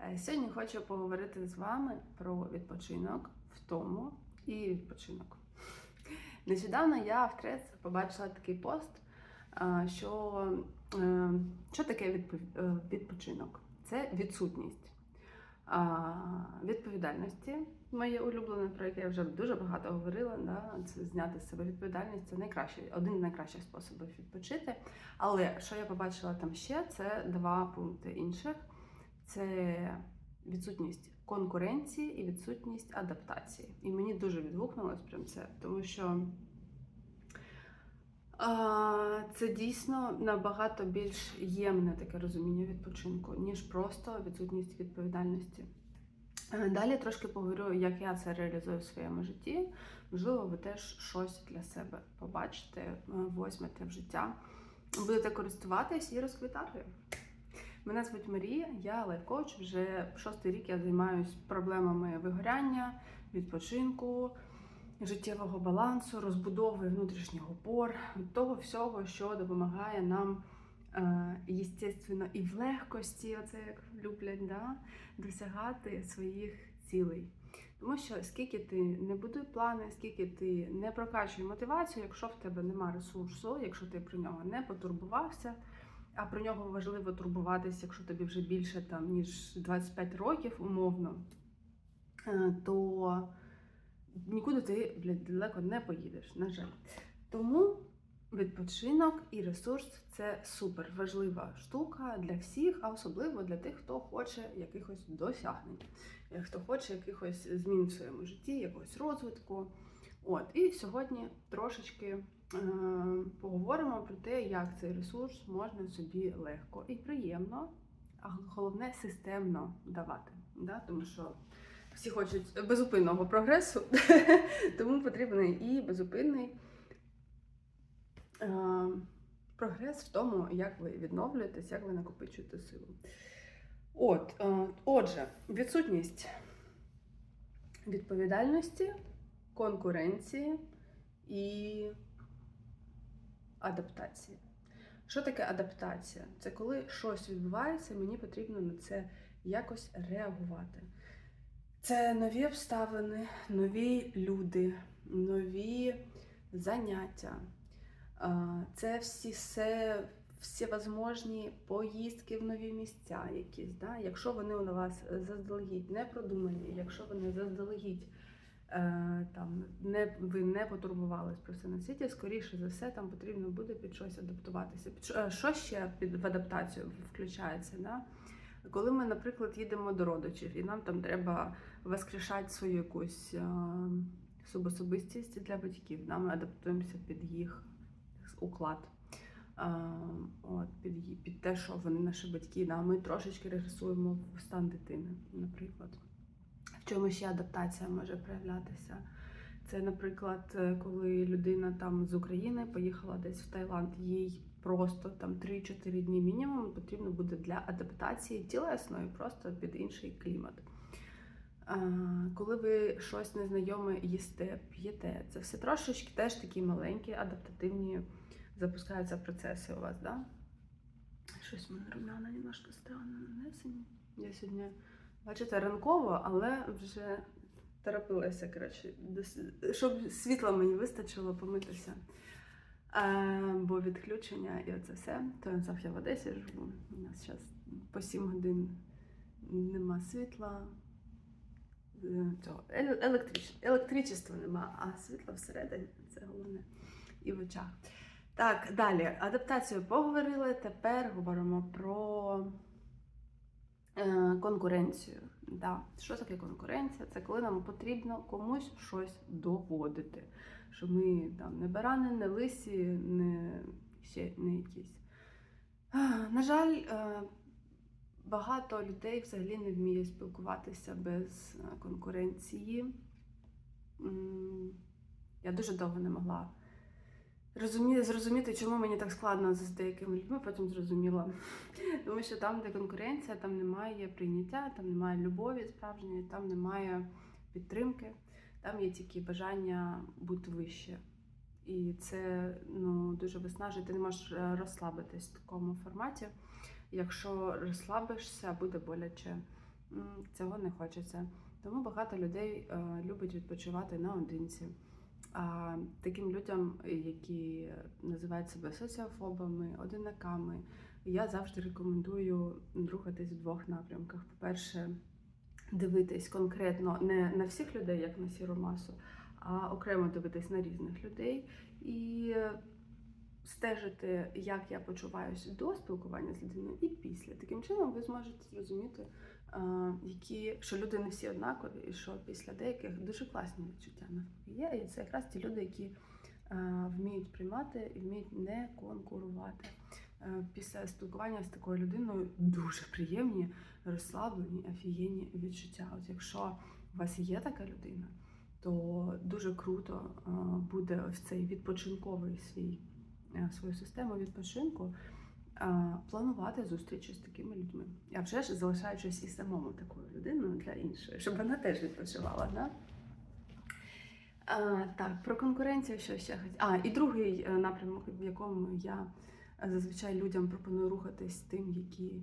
Е, Сьогодні хочу поговорити з вами про відпочинок, втому і відпочинок. Нещодавно я в Трец побачила такий пост, що, е, що таке е, відпочинок? Це відсутність відповідальності. Моє улюблене, про яке я вже дуже багато говорила. Да? Це зняти з себе відповідальність. Це найкращий, один з найкращих способів відпочити. Але що я побачила там ще, це два пункти інших: це відсутність конкуренції і відсутність адаптації. І мені дуже відгукнулось прям це, тому що. А, Це дійсно набагато більш ємне таке розуміння відпочинку, ніж просто відсутність відповідальності. Е, Далі трошки поговорю, як я це реалізую в своєму житті. Можливо, ви теж щось для себе побачите, е, возьмете в життя, будете користуватись і розквітати. Мене звуть Марія, я лайфкоуч. Вже шостий рік я займаюся проблемами вигоряння, відпочинку, життєвого балансу, розбудови внутрішніх опор, того всього, що допомагає нам, е, естественно, і в легкості, оце як люблять, да, досягати своїх цілей. Тому що скільки ти не будуй плани, скільки ти не прокачуй мотивацію, якщо в тебе нема ресурсу, якщо ти про нього не потурбувався, а про нього важливо турбуватися, якщо тобі вже більше там, ніж 25 років, умовно, е, то нікуди ти блядь, далеко не поїдеш, на жаль. Тому відпочинок і ресурс це супер важлива штука для всіх, а особливо для тих, хто хоче якихось досягнень, е, хто хоче якихось змін в своєму житті, якогось розвитку. От, і сьогодні трошечки поговоримо про те, як цей ресурс можна собі легко і приємно, а головне системно давати. Да? Тому що всі хочуть безупинного прогресу, тому потрібний і безупинний е, прогрес в тому, як ви відновлюєтесь, як ви накопичуєте силу. От, е, отже, відсутність відповідальності, конкуренції і адаптації. Що таке адаптація? Це коли щось відбувається, мені потрібно на це якось реагувати. Це нові обставини, нові люди, нові заняття. Це всі все, всі возможні поїздки в нові місця якісь. Да? Якщо вони у вас заздалегідь не продумані, якщо вони заздалегідь там, не, ви не потурбувались про все на світі, скоріше за все, там потрібно буде під щось адаптуватися. Під, що- е, ще під в адаптацію включається? Да? Коли ми, наприклад, їдемо до родичів, і нам там треба воскрешати свою якусь е, субособистість для батьків, да? ми адаптуємося під їх уклад. Е, от, під, під те, що вони наші батьки, да? ми трошечки регресуємо в стан дитини, наприклад. Чому ще адаптація може проявлятися? Це, наприклад, е, коли людина там з України поїхала десь в Таїланд, їй просто там 3-4 дні мінімум потрібно буде для адаптації тілесної, просто під інший клімат. Коли ви щось незнайоме їсте, п'єте, це все трошечки теж такі маленькі, адаптативні запускаються процеси у вас, да? Щось в мене румяна немножко странно нанесені. Я сьогодні, бачите, ранково, але вже торопилася, коротше, щоб світла мені вистачило помитися. Е, бо відключення і оце все. То я в Одесі живу. У нас зараз по 7 годин нема світла. Е, Цього електрич, електричества нема, а світла всередині це головне. І в очах. Так, далі. Адаптацію поговорили. Тепер говоримо про е, конкуренцію. Да. Що таке конкуренція? Це коли нам потрібно комусь щось доводити. Що ми там не барани, не лисі, не ще не якісь. На жаль, е, багато людей взагалі не вміє спілкуватися без е, конкуренції. Я дуже довго не могла розумі- зрозуміти, чому мені так складно з деякими людьми, потім зрозуміла. Тому що там, де конкуренція, там немає прийняття, там немає любові справжньої, там немає підтримки, там є тільки бажання бути вище. І це ну, дуже виснажує, ти не можеш е, розслабитись в такому форматі. Якщо розслабишся, буде боляче цього не хочеться. Тому багато людей е, любить відпочивати наодинці. А таким людям, які називають себе соціофобами, одинаками, я завжди рекомендую рухатись в двох напрямках. По-перше, дивитись конкретно не на всіх людей, як на сіру масу, а окремо дивитись на різних людей і стежити, як я почуваюся до спілкування з людиною і після. Таким чином ви зможете зрозуміти, е, які що люди не всі однакові, і що після деяких дуже класні відчуття є. І це якраз ті люди, які вміють приймати і вміють не конкурувати. Після спілкування з такою людиною дуже приємні, розслаблені, офігенні відчуття. От якщо у вас є така людина, то дуже круто буде ось цей відпочинковий свій свою систему відпочинку планувати зустрічі з такими людьми. А вже ж залишаючись і самому такою людиною для іншої, щоб вона теж відпочивала. Да? А, так, про конкуренцію що ще хотіла. А, і другий е, напрямок, в якому я зазвичай людям пропоную рухатись тим, які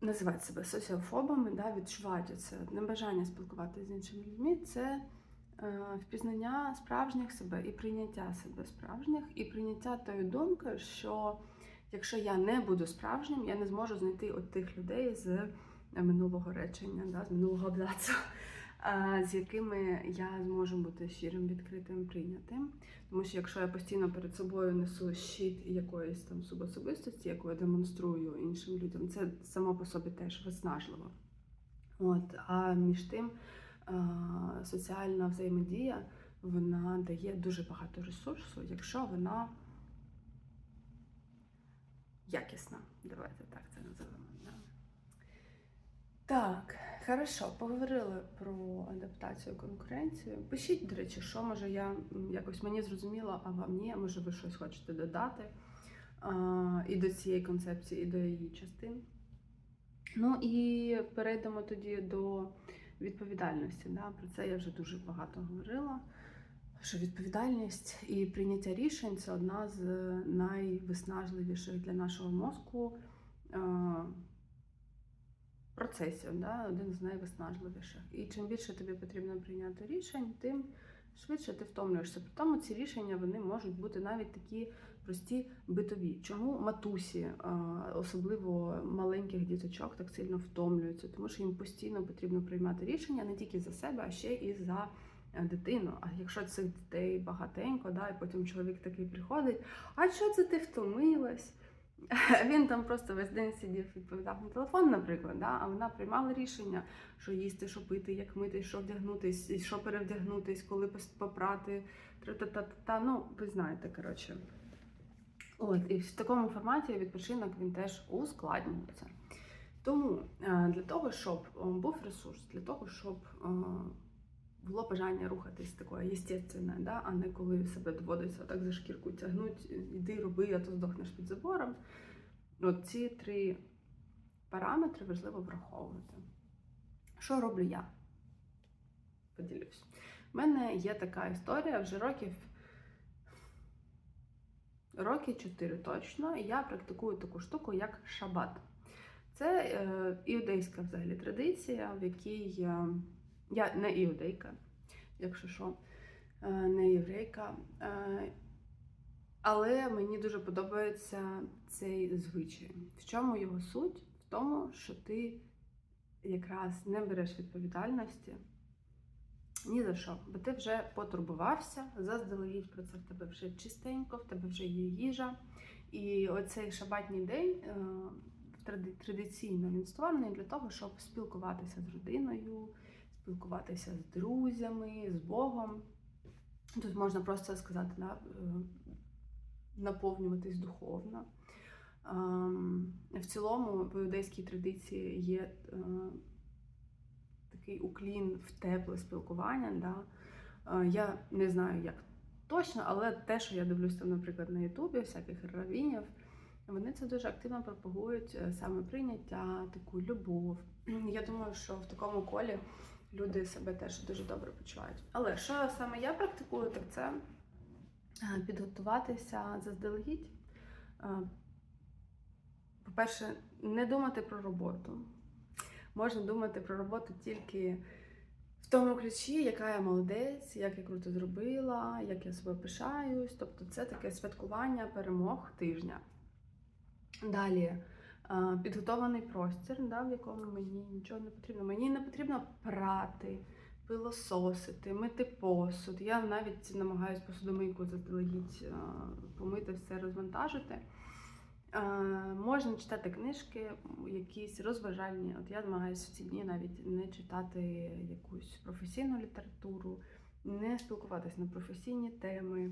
називають себе соціофобами, да, відчувають це небажання спілкуватися з іншими людьми, це е, впізнання справжніх себе і прийняття себе справжніх, і прийняття тої думки, що якщо я не буду справжнім, я не зможу знайти от тих людей з е, минулого речення, да, з минулого абзацу, е, з якими я зможу бути щирим, відкритим, прийнятим. Тому що якщо я постійно перед собою несу щит якоїсь там субособистості, яку я демонструю іншим людям, це само по собі теж виснажливо. От, а між тим е, соціальна взаємодія вона дає дуже багато ресурсу, якщо вона якісна. Давайте так це називаємо. Так, хорошо, поговорили про адаптацію конкуренцію. Пишіть, до речі, що може я якось мені зрозуміла, а вам ні, може ви щось хочете додати а, і до цієї концепції, і до її частин. Ну і перейдемо тоді до відповідальності. Да? Про це я вже дуже багато говорила. Що відповідальність і прийняття рішень це одна з найвиснажливіших для нашого мозку е, процесів, да? один з найвиснажливіших. І чим більше тобі потрібно прийняти рішень, тим швидше ти втомлюєшся. При тому ці рішення вони можуть бути навіть такі прості битові. Чому матусі, е, особливо маленьких діточок, так сильно втомлюються? Тому що їм постійно потрібно приймати рішення не тільки за себе, а ще і за е, дитину. А якщо цих дітей багатенько, да, і потім чоловік такий приходить, а що це ти втомилась? Він там просто весь день сидів, відповідав на телефон, наприклад, да? а вона приймала рішення, що їсти, що пити, як мити, що вдягнутись, що перевдягнутись, коли попрати. Тра-та-та-та. Ну, ви знаєте, коротше. От, і в такому форматі відпочинок він теж ускладнюється. Тому е, для того, щоб е, був ресурс, для того, щоб е, було бажання рухатись такое естественне, да? а не коли себе доводиться так за шкірку тягнуть, іди роби, а то здохнеш під забором. От ці три параметри важливо враховувати. Що роблю я? Поділюсь. У мене є така історія вже років. Роки 4 точно, і я практикую таку штуку, як шабат. Це е, іудейська взагалі традиція, в якій е, я не іудейка, якщо що, е, не єврейка. Е, але мені дуже подобається цей звичай. В чому його суть? В тому, що ти якраз не береш відповідальності ні за що, бо ти вже потурбувався, заздалегідь про це в тебе вже чистенько, в тебе вже є їжа. І оцей шабатній день е, тради- традиційно він створений для того, щоб спілкуватися з родиною, спілкуватися з друзями, з Богом. Тут можна просто сказати, да, е, наповнюватись духовно. Ем, В цілому в іудейській традиції є е, такий уклін в тепле спілкування. Да? Е, Я не знаю, як точно, але те, що я дивлюсь наприклад, на Ютубі, всяких равінів, вони це дуже активно пропагують саме прийняття, таку любов. Я думаю, що в такому колі люди себе теж дуже добре почувають. Але що саме я практикую, так це е, підготуватися заздалегідь. Е, По-перше, не думати про роботу. можна думати про роботу тільки в тому ключі, яка я молодець, як я круто зробила, як я себе пишаюсь. Тобто це таке святкування перемог тижня. Далі підготований простір, да, в якому мені нічого не потрібно. Мені не потрібно прати, пилососити, мити посуд. Я навіть намагаюся посудомийку заздалегідь помити все, розвантажити. Можна читати книжки, якісь розважальні. От я намагаюся в ці дні навіть не читати якусь професійну літературу, не спілкуватися на професійні теми.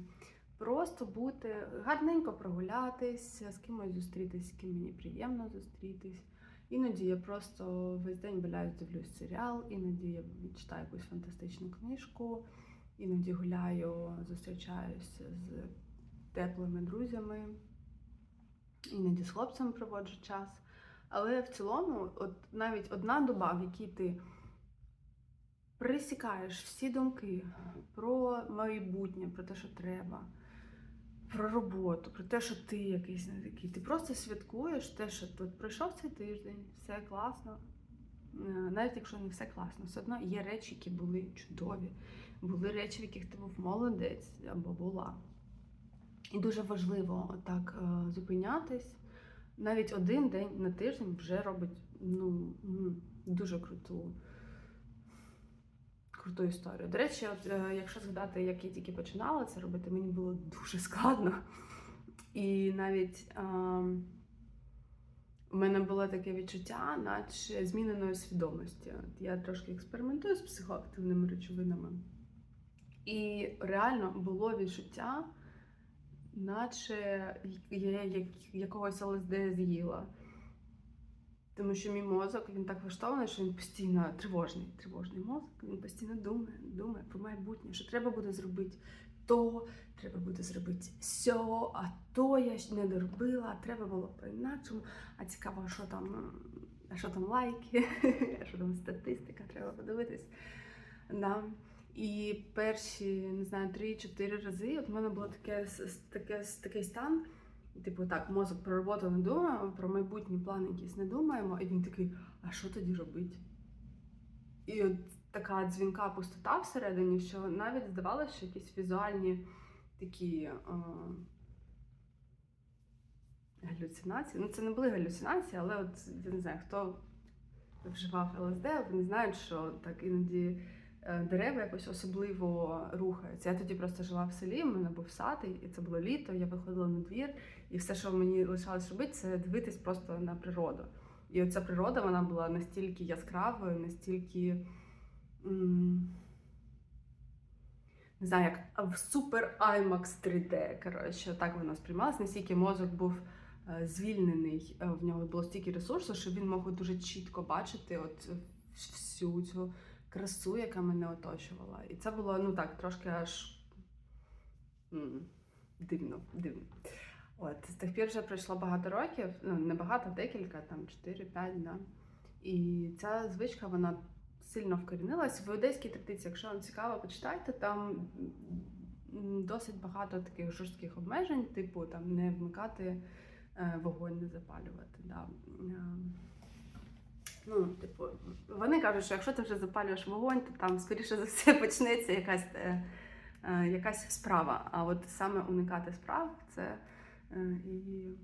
Просто бути гарненько прогулятись, з кимось зустрітись, з ким мені приємно зустрітись. Іноді я просто весь день валяюсь, дивлюсь серіал, іноді я читаю якусь фантастичну книжку, іноді гуляю, зустрічаюся з теплими друзями, іноді з хлопцем проводжу час. Але в цілому, от навіть одна доба, в якій ти присікаєш всі думки про майбутнє, про те, що треба про роботу, про те, що ти якийсь не такий. Ти просто святкуєш те, що тут пройшов цей тиждень, все класно. Е, Навіть якщо не все класно, все одно є речі, які були чудові, були речі, в яких ти був молодець або була. І дуже важливо так е, зупинятись. Навіть один день на тиждень вже робить ну, дуже круту, круту історію. До речі, от, е, якщо згадати, як я тільки починала це робити, мені було дуже складно. І навіть е, в мене було таке відчуття, наче зміненої свідомості. От я трошки експериментую з психоактивними речовинами. І реально було відчуття, наче я якогось ЛСД з'їла. Тому що мій мозок він так влаштований, що він постійно тривожний, тривожний мозок. Він постійно думає, думає про майбутнє, що треба буде зробити то, треба буде зробити сьо, а то я ще не доробила, а треба було по-іначому. А цікаво, що там, а що там лайки, а що там статистика, треба подивитись. Да. І перші, не знаю, 3-4 рази от в мене було таке, таке, такий стан. Типу, так, мозок про роботу не думаємо, про майбутні плани якісь не думаємо, і він такий, а що тоді робити? І от така дзвінка пустота всередині, що навіть здавалося, що якісь візуальні такі галюцинації. Ну, це не були галюцинації, але от я не знаю, хто вживав ЛСД, вони знають, що так іноді е, дерева якось особливо рухаються. Я тоді просто жила в селі, в мене був сад, і це було літо, я виходила на двір, і все, що мені лишалось робити, це дивитись просто на природу. І оця природа вона була настільки яскравою, настільки. Не знаю, як в супер IMAX 3D. Коротше, так вона сприймалась, настільки мозок був е, звільнений, е, в нього було стільки ресурсу, що він мог дуже чітко бачити от всю цю красу, яка мене оточувала. І це було ну так, трошки аж дивно, дивно. От, з тих пір вже пройшло багато років, ну не багато, декілька, там 4-5, да. І ця звичка, вона сильно вкорінилась. В одеській традиції, якщо вам цікаво, почитайте, там досить багато таких жорстких обмежень, типу там не вмикати е, вогонь, не запалювати. Да. Ем, Ну, типу, вони кажуть, що якщо ти вже запалюєш вогонь, то там, скоріше за все, почнеться якась, е, е, якась справа. А от саме уникати справ це е, і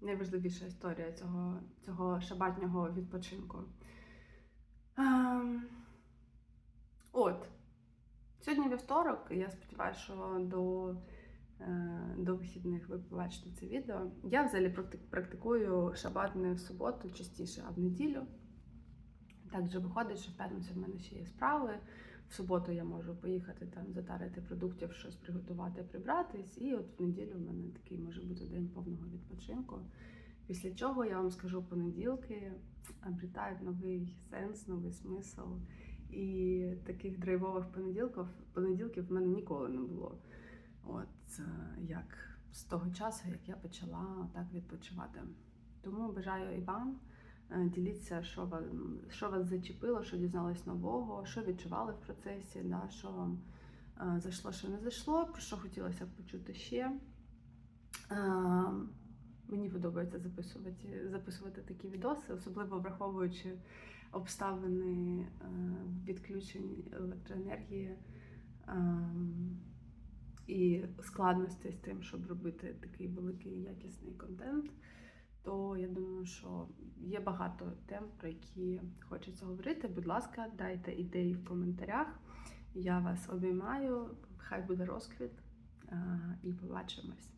найважливіша історія цього, цього шабатнього відпочинку. Ем, от. Сьогодні вівторок, і я сподіваюся, що до, е, до вихідних ви побачите це відео. Я взагалі практикую шабат не в суботу частіше, а в неділю. Так же виходить, що в п'ятницю в мене ще є справи. В суботу я можу поїхати там затарити продуктів, щось приготувати, прибратись. І от в неділю в мене такий може бути день повного відпочинку. Після чого я вам скажу понеділки обретають новий сенс, новий смисл. І таких драйвових понеділків, понеділків в мене ніколи не було. От е, як з того часу, як я почала так відпочивати. Тому бажаю і вам діліться, що вас, що вас зачепило, що дізнались нового, що відчували в процесі, да, що вам е, зайшло, що не зайшло, про що хотілося б почути ще. Е, Мені подобається записувати, записувати такі відоси, особливо враховуючи обставини е, відключень електроенергії і складності з тим, щоб робити такий великий якісний контент. То я думаю, що є багато тем, про які хочеться говорити. Будь ласка, дайте ідеї в коментарях. Я вас обіймаю. Хай буде розквіт і побачимось.